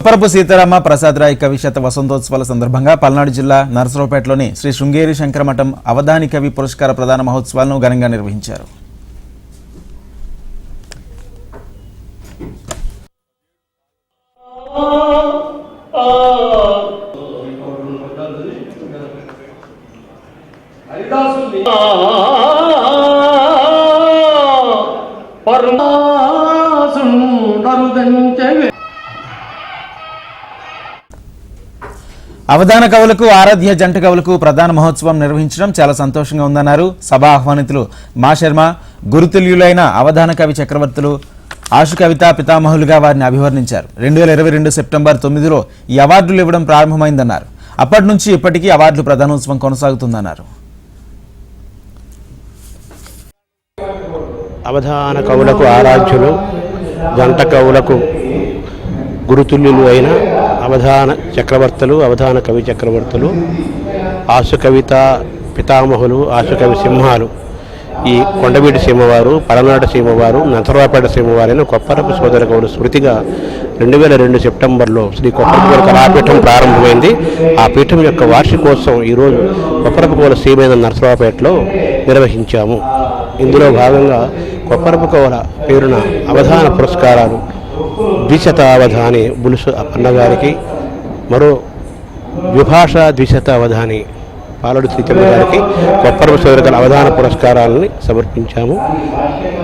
అప్పరపు సీతారామ ప్రసాద్ రాయ్ వసంతోత్సవాల సందర్భంగా పల్నాడు జిల్లా నరసరావుపేటలోని శ్రీ శృంగేరి శంకరమఠం అవధాని కవి పురస్కార ప్రదాన మహోత్సవాలను ఘనంగా నిర్వహించారు. అవధాన కవులకు ఆరాధ్య జంట కవులకు ప్రధాన మహోత్సవం నిర్వహించడం చాలా సంతోషంగా ఉందన్నారు. సభా ఆహ్వానితులు మా శర్మ గురుతుల్యులైన అవధాన కవి చక్రవర్తులు ఆశు కవిత పితామహులుగా వారిని అభివర్ణించారు. రెండు వేల ఇరవై రెండు సెప్టెంబర్ తొమ్మిదిలో ఈ అవార్డులు ఇవ్వడం ప్రారంభమైందన్నారు. అప్పటి నుంచి ఇప్పటికీ అవార్డులు ప్రధానోత్సవం కొనసాగుతుందన్నారు. అవధాన కవులకు ఆరాధ్యులు జంట కవులకు గురుతుల్యులు అయిన అవధాన చక్రవర్తులు అవధాన కవి చక్రవర్తులు ఆశు కవిత పితామహులు ఆశు కవి సింహాలు. ఈ కొండవీటి సీమవారు పడనాడు సీమవారు నతరాపేట సీమవారైన కొప్పరపు సోదర గౌడు స్మృతిగా రెండు వేల రెండు సెప్టెంబర్లో శ్రీ కొప్పరపు కళాపీఠం ప్రారంభమైంది. ఆ పీఠం యొక్క వార్షికోత్సవం ఈరోజు కొప్పరపు సీమైన నరసరావుపేటలో నిర్వహించాము. ఇందులో భాగంగా కొప్పరపుకోల పేరున అవధాన పురస్కారాలు ద్విశతావధాని బులుసు అన్నగారికి మరో విభాష ద్విశతావధాని పాలడు శ్రీచంద్ర గారికి కొప్పరమ సోదరికల అవధాన పురస్కారాలని సమర్పించాము.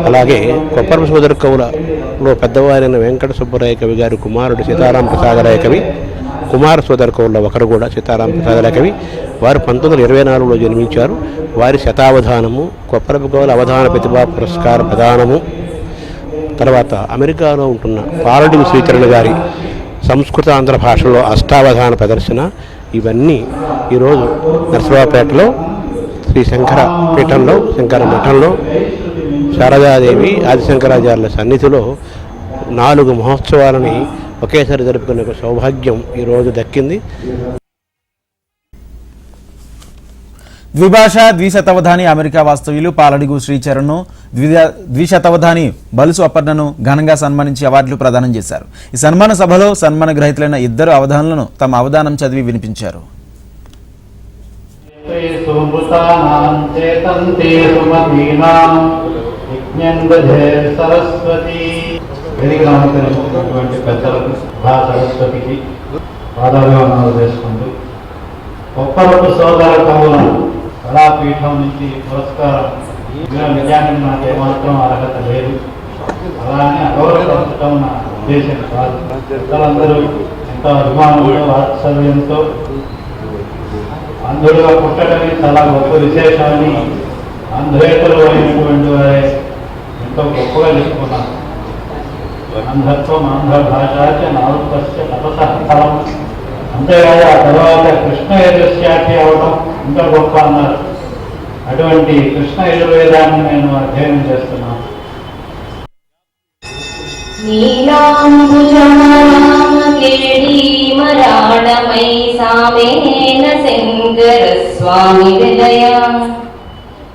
అలాగే కొప్పరమ సోదర కవులలో పెద్దవారైన వెంకట సుబ్బరాయ కవి గారి కుమారుడు సీతారాం ప్రసాదరాయ కవి కుమార సోదర కవుల్లో ఒకరు కూడా సీతారాం ప్రసాదరాయ కవి. వారు పంతొమ్మిది వందల ఇరవై నాలుగులో జన్మించారు. వారి శతావధానము కొప్పరపు కవుల అవధాన ప్రతిభా పురస్కార ప్రదానము తర్వాత అమెరికాలో ఉంటున్న పాలడి శ్రీచరణ గారి సంస్కృత ఆంధ్ర భాషలో అష్టావధాన ప్రదర్శన ఇవన్నీ ఈరోజు నరసరావుపేటలో శ్రీ శంకర పీఠంలో శంకర మఠంలో శారదాదేవి ఆదిశంకరాచార్యుల సన్నిధిలో నాలుగు మహోత్సవాలని ఒకేసారి జరుపుకునే ఒక సౌభాగ్యం ఈరోజు దక్కింది. ద్విభాష ద్విశతవధాని అమెరికా వాస్తవ్యులు పాలడిగు శ్రీచరణ్ను ద్విద- ద్విశతవధాని బలుసు అపర్ణను ఘనంగా సన్మానించి అవార్డులు ప్రదానం చేశారు. ఈ సన్మాన సభలో సన్మాన గ్రహీతలైన ఇద్దరు అవధానులను తమ అవధానం చదివి వినిపించారు. సరస్వతికి పాదాభివందనాలు చేసుకుంటూ ఒక్కరొక సోదర కవులను కళాపీఠం నుంచి పురస్కారం నిజానికి నాకు ఏమాత్రం అర్హత లేదు. అలానే అగౌరవపరచడం నా ఉద్దేశం కాదు. పెద్దలందరూ ఎంతో అభిమానులు వాత్సల్యంతో అంధుడుగా పుట్టడమే చాలా గొప్ప విశేషమని అంధేతలు అయినటువంటి వారే ఎంతో గొప్పగా చెప్పుకున్నారు. అంధత్వం ఆంధ్ర భాష నాలుగు తపస ఫలం అంతేకాదు ఆ తర్వాత కృష్ణ యజస్యాఖి అవడం ఇంకా గొప్ప అన్నారు. అటువంటి కృష్ణ యజుర్వేదాన్ని నేను అధ్యయనం చేస్తున్నాను. నీలాంబుజమరామకేళీమరాళమై సామేన శంకర స్వామి విలయ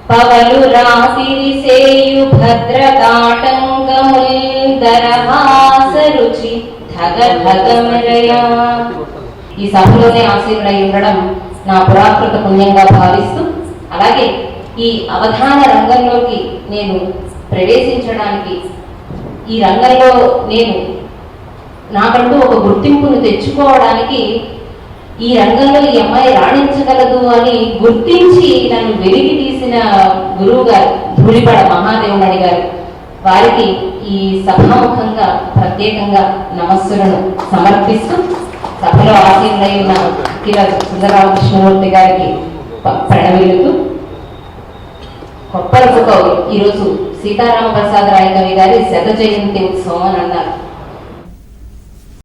పవలు రాసిరిసేయు భద్రకాటంకముల్ దరహాస రుచి ధగ ధగమరయ ఈ సభలోనే ఆశీనుడై ఉండడం నా పురాకృత పుణ్యంగా భావిస్తూ అలాగే ఈ అవధాన రంగంలోకి నేను ప్రవేశించడానికి ఈ రంగంలో నేను నాకంటూ ఒక గుర్తింపును తెచ్చుకోవడానికి ఈ రంగంలో ఈ అమ్మాయి రాణించగలదు అని గుర్తించి నన్ను వెలికి తీసిన గురువు గారు ధూళిపడ మహాదేవుని గారు. వారికి ఈ సభాముఖంగా ప్రత్యేకంగా నమస్సులను సమర్పిస్తూ సభలో ఆసీనులై ఉన్న కిర సుందరరావు కృష్ణమూర్తి గారికి ప- ప్రణమిల్లుతూ ఈరోజు సీతారామ ప్రసాద్ రాయ కవి గారి శత జయంతి ఉత్సవం అని అన్నారు.